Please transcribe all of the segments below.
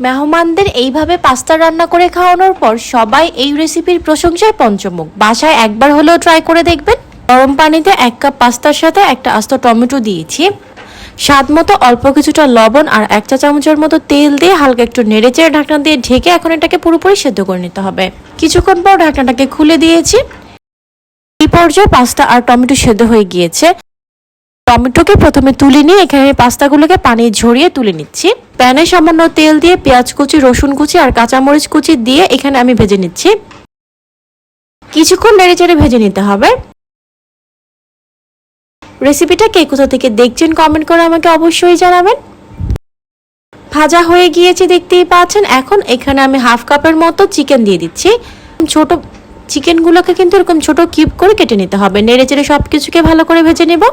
মেহমানদের এইভাবে পাস্তা রান্না করে খাওয়ানোর পর সবাই এই রেসিপির প্রশংসায় পঞ্চমুখ। বাসায় একবার হলেও ট্রাই করে দেখবেন। গরম পানিতে এক কাপ পাস্তার সাথে একটা আস্ত টমেটো দিয়েছি। স্বাদ মতো অল্প কিছুটা লবণ আর এক চা চামচের মতো তেল দিয়ে হালকা একটু নেড়েচেড়ে ঢাকনা দিয়ে ঢেকে এখন এটাকে পুরোপুরি সেদ্ধ করে নিতে হবে। কিছুক্ষণ পর ঢাকনাটাকে খুলে দিয়েছি। এই পর্যায়ে পাস্তা আর টমেটো সেদ্ধ হয়ে গিয়েছে। টমেটোকে প্রথমে তুলে নিয়ে এখানে পাস্তাগুলোকে পানি ঝরিয়ে তুলে নিচ্ছি। প্যানে সামান্য তেল দিয়ে পেঁয়াজ কুচি, রসুন কুচি আর কাঁচামরিচ কুচি দিয়ে এখানে আমি ভেজে নিচ্ছি। কিছুক্ষণ নেড়ে চেড়ে ভেজে নিতে হবে। রেসিপিটা কে কোথা থেকে দেখছেন কমেন্ট করে আমাকে অবশ্যই জানাবেন। ভাজা হয়ে গিয়েছে দেখতেই পাচ্ছেন। এখন এখানে আমি হাফ কাপের মতো চিকেন দিয়ে দিচ্ছি। ছোট চিকেনগুলোকে কিন্তু এরকম ছোট কিউব করে কেটে নিতে হবে। নেড়ে চেড়ে সব কিছুকে ভালো করে ভেজে নেব।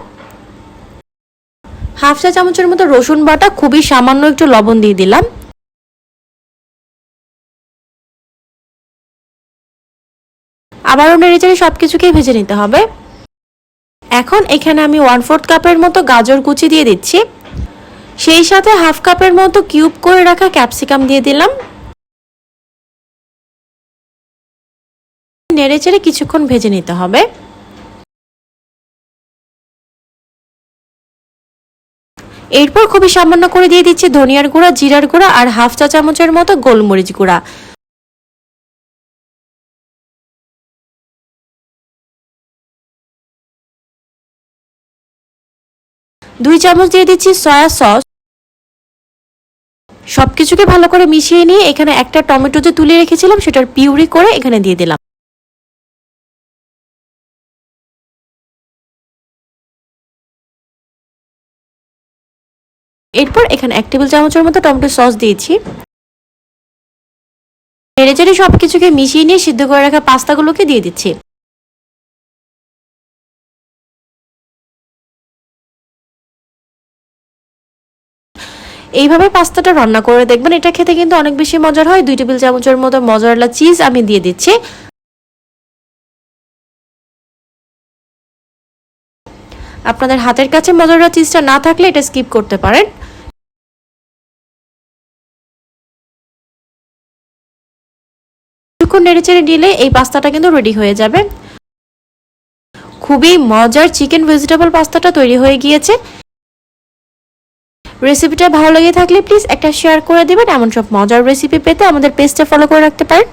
হাফ চা চামচের মতো রসুন বাটা, খুবই সামান্য একটু লবণ দিয়ে দিলাম। আবারও নেড়ে চেড়ে সব কিছুকেই ভেজে নিতে হবে। এখন এখানে আমি ওয়ান ফোর্থ কাপের মতো গাজর কুচি দিয়ে দিচ্ছি। সেই সাথে হাফ কাপের মতো কিউব করে রাখা ক্যাপসিকাম দিয়ে দিলাম। নেড়ে চেড়ে কিছুক্ষণ ভেজে নিতে হবে। এরপর খুবই সামান্য করে দিয়ে দিচ্ছি ধনিয়ার গুঁড়া, জিরার গুঁড়া আর হাফ চা চামচের মতো গোলমরিচ গুঁড়া। দুই চামচ দিয়ে দিচ্ছি সয়া সস। সবকিছুকে ভালো করে মিশিয়ে নিয়ে এখানে একটা টমেটো যে তুলে রেখেছিলাম, সেটার পিউরি করে এখানে দিয়ে দিলাম। এরপর এখানে এক টেবিল চামচের মতো টমেটো সস দিয়েছি। নেড়ে চেড়ে সব কিছুকে মিশিয়ে নিয়ে সিদ্ধ করে রাখা পাস্তাগুলোকে দিয়ে দিচ্ছি। এইভাবে পাস্তাটা রান্না করে দেখবেন, এটা খেতে কিন্তু অনেক বেশি মজার হয়। দুই টেবিল চামচের মতো মজারলা চিজ আমি দিয়ে দিচ্ছি। আপনাদের হাতের কাছে মজারলা চিজটা না থাকলে এটা স্কিপ করতে পারেন। কিছুক্ষণ নেড়ে চেড়ে নিলে এই পাস্তাটা কিন্তু রেডি হয়ে যাবে। খুবই মজার চিকেন ভেজিটেবল পাস্তাটা তৈরি হয়ে গিয়েছে। রেসিপিটা ভালো লেগে থাকলে প্লিজ একটা শেয়ার করে দেবেন। এমন সব মজার রেসিপি পেতে আমাদের পেজটা ফলো করে রাখতে পারেন।